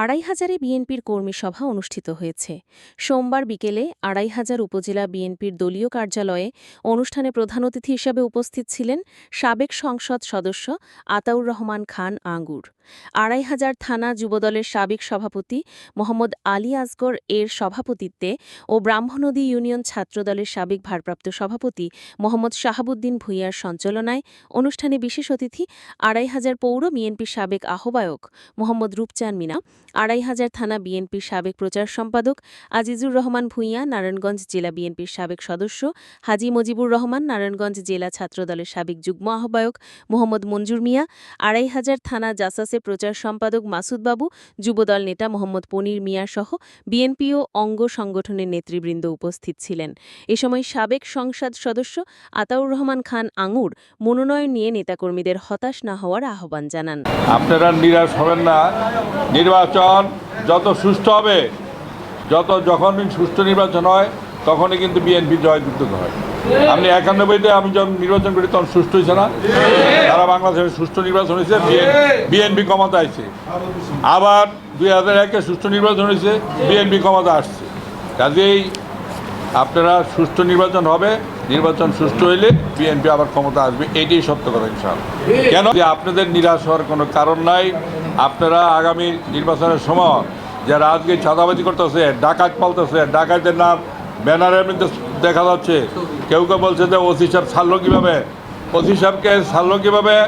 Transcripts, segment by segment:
আড়াই হাজারে বিএনপির কর্মী সভা অনুষ্ঠিত হয়েছে। সোমবার বিকেলে আড়াই হাজার উপজেলা বিএনপির দলীয় কার্যালয়ে অনুষ্ঠানে প্রধান অতিথি হিসাবে উপস্থিত ছিলেন সাবেক সংসদ সদস্য আতাউর রহমান খান আঙ্গুর। আড়াই হাজার থানা যুবদলের সাবেক সভাপতি মোহাম্মদ আলী আসগর এর সভাপতিত্বে ও ব্রাহ্মণদী ইউনিয়ন ছাত্রদলের সাবেক ভারপ্রাপ্ত সভাপতি মোহাম্মদ শাহাবুদ্দিন ভূঁইয়ার সঞ্চালনায় অনুষ্ঠানে বিশেষ অতিথি আড়াই হাজার পৌর বিএনপির সাবেক আহ্বায়ক মোহাম্মদ রূপচান মিনা, আড়াই হাজার থানা বিএনপির সাবেক প্রচার সম্পাদক আজিজুর রহমান ভূঁইয়া, নারায়ণগঞ্জ জেলা বিএনপির সাবেক সদস্য হাজি মজিবুর রহমান, নারায়ণগঞ্জ জেলা ছাত্রদলের সাবেক যুগ্ম আহ্বায়ক মোহাম্মদ মঞ্জুর মিয়া, আড়াই হাজার থানা জাসাসের প্রচার সম্পাদক মাসুদ বাবু, যুবদল নেতা মোহাম্মদ পনির মিয়া সহ বিএনপি ও অঙ্গ সংগঠনের নেতৃবৃন্দ উপস্থিত ছিলেন। এ সময় সাবেক সংসদ সদস্য আতাউর রহমান খান আঙুর মনোনয়ন নিয়ে নেতাকর্মীদের হতাশ না হওয়ার আহ্বান জানান। আপনারা নিরাশ হবেন না। নির্বাচন যত সুষ্ঠু হবে, যত যখনই সুষ্ঠু নির্বাচন হয় তখনই কিন্তু বিএনপি জয়যুক্ত হয়। আপনি একানব্বইতে আমি যখন নির্বাচন করি, তখন সুষ্ঠু হয়েছে না? সারা বাংলাদেশে সুষ্ঠু নির্বাচন হয়েছে বিএনপি ক্ষমতা আসছে। আবার দুই হাজার একে সুষ্ঠু নির্বাচন হয়েছে বিএনপি ক্ষমতা আসছে। কাজেই আপনারা সুষ্ঠু নির্বাচন হবে, নির্বাচন সুষ্ঠু হইলে বিএনপি আবার ক্ষমতা আসবে, এটাই সত্য কথা ইনশাআল্লাহ। কেন? যে আপনাদের নিরাশ হওয়ার কোনো কারণ নাই। আপনারা আগামী নির্বাচনের সময় যারা আজকে চাঁদাবাজি করতেছে, ডাকাত পালতেছে, ডাকাতের নাম ব্যানারের মধ্যে দেখা যাচ্ছে, কেউ কেউ বলছে যে ওসি সাহেব ছাড়লো কীভাবে? ওসি সাহেবকে ছাড়লো কীভাবে?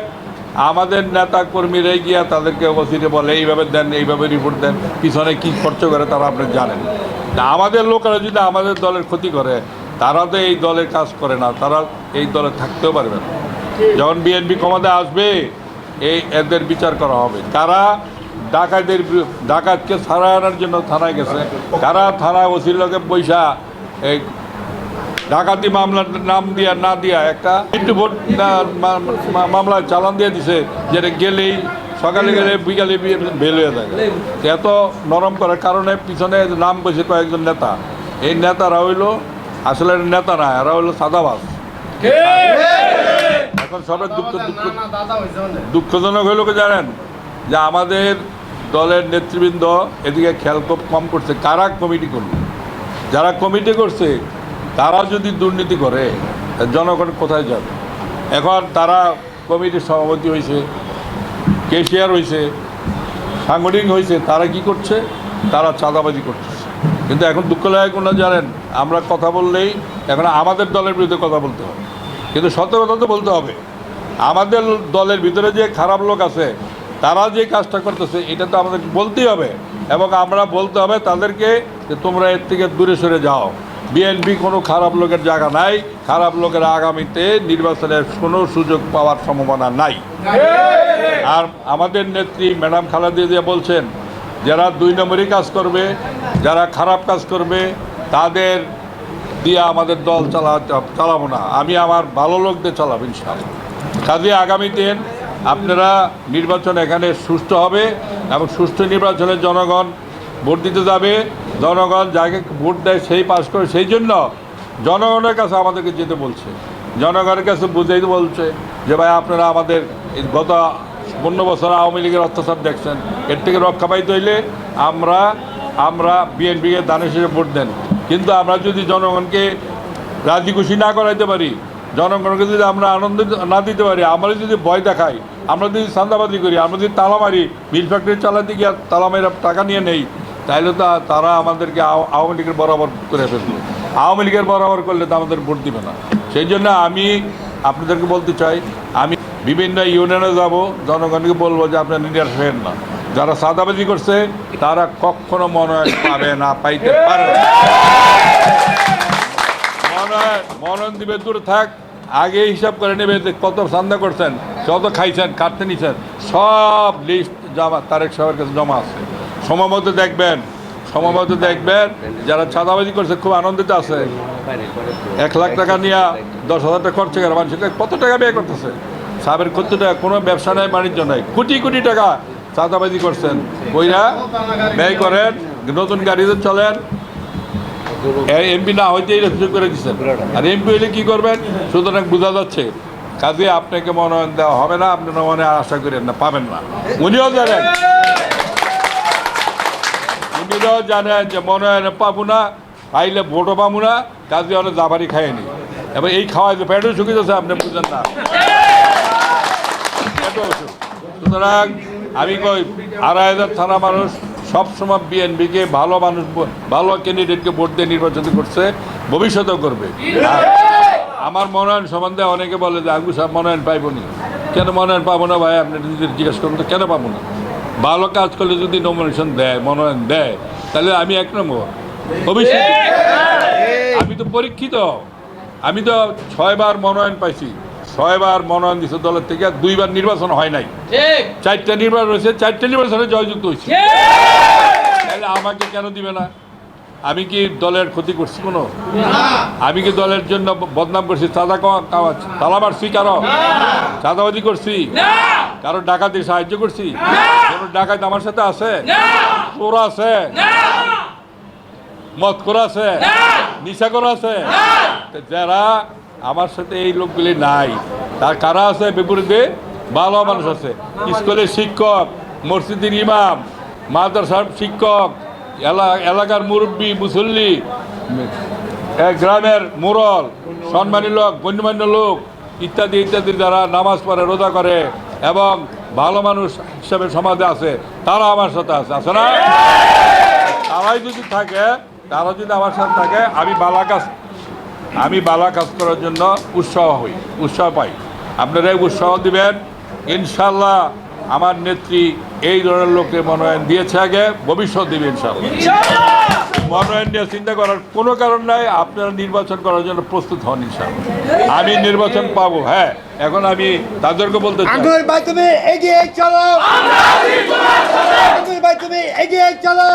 আমাদের নেতা কর্মীরা গিয়া তাদেরকে ওসিতে বলে, এইভাবে দেন, এইভাবে রিপোর্ট দেন, পিছনে কি খরচ করে তারা আপনি জানেন। আমাদের লোকেরা যদি আমাদের দলের ক্ষতি করে, তারা তো এই দলের কাজ করে না, তারা এই দলে থাকতেও পারবে না। যখন বিএনপি ক্ষমতায় আসবে, এই এদের বিচার করা হবে। কারা ডাকাতদের বিরু- ডাকাতকে ছাড়া আনার জন্য থানায় গেছে, কারা থানায় ওসির লোকে পয়সা এই ডাকাতি মামলার নাম দিয়া না দিয়া একটা মৃত্যু ভোট না- মা- মা- মামলায় চালান দিয়ে দিছে যেটা গেলেই সকালে গেলে বিকালে বেল হয়ে থাকে এত নরম করার কারণে পিছনে নাম বসে কয়েকজন নেতা। এই নেতারা হইল আসলে নেতা না এরা হইল সাদাবাস এখন সবাই দুঃখ দুঃখ দুঃখজনক হইল কি জানেন? যে আমাদের দলের নেতৃবৃন্দ এদিকে খেয়াল কম করছে। কারা কমিটি করল? যারা কমিটি করছে তারা যদি দুর্নীতি করে, জনগণ কোথায় যাবে? এখন তারা কমিটির সভাপতি হয়েছে, কেশিয়ার হয়েছে, সাংগঠনিক হয়েছে, তারা কি করছে? তারা চাঁদাবাজি করছে। কিন্তু এখন দুঃখ লাগে কোনো জানেন? আমরা কথা বললেই এখন আমাদের দলের বিরুদ্ধে কথা বলতে হবে। কিন্তু সত্য কথা তো বলতে হবে। আমাদের দলের ভিতরে যে খারাপ লোক আছে তারা যে কাজটা করতেছে, এটা তো আমাদের বলতেই হবে। এবং আমরা বলতে হবে তাদেরকে যে তোমরা এর থেকে দূরে সরে যাও। বিএনপি কোনো খারাপ লোকের জায়গা নাই, খারাপ লোকের আগামীতে নির্বাচনের কোনো সুযোগ পাওয়ার সম্ভাবনা নাই। আর আমাদের নেত্রী ম্যাডাম খালেদা জিয়া বলছেন, যারা দুই নম্বরই কাজ করবে, যারা খারাপ কাজ করবে, তাদের দিয়ে আমাদের দল চালা চালাবো না। আমি আমার ভালো লোকদের চালাবো ইনশাআল্লাহ। কাজে আগামী দিন আপনারা নির্বাচন এখানে সুষ্ঠু হবে এবং সুষ্ঠু নির্বাচনে জনগণ ভোট দিতে যাবে। জনগণ যাকে ভোট দেয় সেই পাস করে, সেই জন্য জনগণের কাছে আমাদেরকে যেতে বলছে। জনগণের কাছে বুঝাইতে বলছে যে ভাই আপনারা আমাদের গত পনেরো বছর আওয়ামী লীগের অত্যাচার দেখছেন, এর থেকে রক্ষা পাইতে হইলে আমরা আমরা বিএনপিকে দানের শেষে ভোট দেন। কিন্তু আমরা যদি জনগণকে রাজি খুশি না করাইতে পারি, জনগণকে যদি আমরা আনন্দ না দিতে পারি, আমরা যদি ভয় দেখাই আমরা যদি চান্দাবাদি করি, আমরা যদি তালা মারি, মিল ফ্যাক্টরি চালাতে গিয়ে তালা মেরা টাকা নিয়ে নেই তাহলে তো তারা আমাদেরকে আও- আওয়ামী লীগের বরাবর করে ফেলবে। আওয়ামী লীগের বরাবর করলে তো আমাদের ভোট দিবে না। সেই জন্য আমি আপনাদেরকে বলতে চাই, আমি বিভিন্ন ইউনিয়নে যাব, জনগণকে বলব যে আপনার নিরাশ হবেন না। যারা সাদাবাজি করছে, তারা কখনো মনোনয়ন পাবে না, পাইতে পারে না। মনোনয়ন মনোনয়ন দিবে, দূরে থাক, আগে হিসাব করে নেবে যে কত সান্দা করছেন। কত খাইছেন কাটতে নিছেন, সব লিস্ট জমা তারেক সাহেবের কাছে জমা আছে। সময় মতো দেখবেন, সময় মতো দেখবেন, যারা চাঁদাবাজি করছে, খুব আনন্দিত আছে। এক লাখ টাকা নিয়ে দশ হাজার টাকা খরচ করে মানুষের কত টাকা ব্যয় করতেছে? সাহেবের কত টাকা, কোনো ব্যবসা নাই, বাণিজ্য নাই। কোটি কোটি টাকা চাঁদাবাজি করছেন। কইরা ব্যয় করেন, নতুন গাড়িতে চলেন এমপি না সুযোগ করে দিচ্ছেন। আর এমপি হইলে কি করবেন? সুতরাং বোঝা যাচ্ছে কাজে আপনাকে মনোনয়ন দেওয়া হবে না, আপনি মনে আশা করেন না, পাবেন না। উনিও জানেন। উনিও জানেন যে মনোনয়ন পাবো না পাইলে ভোটও পাবো না, কাজে অনেক জাবারি খায়নি এবার এই খাওয়াই যে পেটও শুকিয়েছে আপনি বুঝেন না। সুতরাং আমি কই, আড়াই হাজার থানা মানুষ সবসময় বিএনপিকে ভালো মানুষ, ভালো ক্যান্ডিডেটকে ভোট দিয়ে নির্বাচন করছে, ভবিষ্যতেও করবে। আমার মনোনয়ন সম্বন্ধে অনেকে বলে যে আঙ্গু সাহেব মনোনয়ন পাইবো নি? কেন মনোনয়ন পাবো না ভাই? আপনি নিজের জিজ্ঞেস করুন তো কেন পাবো না? ভালো কাজ করলে যদি নমিনেশন দেয় মনোনয়ন দেয় তাহলে আমি এক নম্বর। ভবিষ্যৎ আমি তো পরীক্ষিত। আমি তো ছয়বার মনোনয়ন পাইছি। ছয়বার মনোনয়ন দিচ্ছে দলের থেকে আর দুইবার নির্বাচন হয় নাই। চারটা নির্বাচন হয়েছে চারটা নির্বাচনে জয়যুক্ত হয়েছে। তাহলে আমাকে কেন দিবে না? আমি কি দলের ক্ষতি করছি কোনো? আমি কি দলের জন্য বদনাম করছি? চাঁদা তালা মারছি কারও? চাঁদাবাদি করছি? কারও ডাকাতি সাহায্য করছি? কোনো ডাকাত আমার সাথে আছে? চোর আছে? মদ করা আছে? নিশা করা আছে যারা আমার সাথে এই লোকগুলি নাই, তার কারা আছে বিপরীতে? ভালো মানুষ আছে। স্কুলের শিক্ষক, মসজিদের ইমাম, মাদ্রাসার শিক্ষক এলাকার মুরব্বী, মুসল্লি গ্রামের মুরল, সম্মানী লোক, গণ্যমান্য লোক, ইত্যাদি ইত্যাদি যারা নামাজ পড়ে, রোজা করে এবং ভালো মানুষ হিসেবে সমাজে আছে, তারা আমার সাথে আছে। আছে না? তারাই যদি থাকে, তারা যদি আমার সাথে থাকে, আমি বালা কাজ আমি বালা কাজ করার জন্য উৎসাহ হই, উৎসাহ পাই। আপনারা উৎসাহ দিবেন, ইনশাল্লাহ আমার নেত্রী এই ধরনের লোককে মনোনয়ন দিয়েছে আগে, ভবিষ্যৎ দিবে ইনশাল্লাহ মনোনয়ন নিয়ে চিন্তা করার কোনো কারণ নাই, আপনারা নির্বাচন করার জন্য প্রস্তুত হন ইনশাল্লাহ আমি নির্বাচন পাবো হ্যাঁ এখন আমি তাদেরকে বলতে ভাই এগিয়ে চলো। ভাই, তুমি এগিয়ে চলো।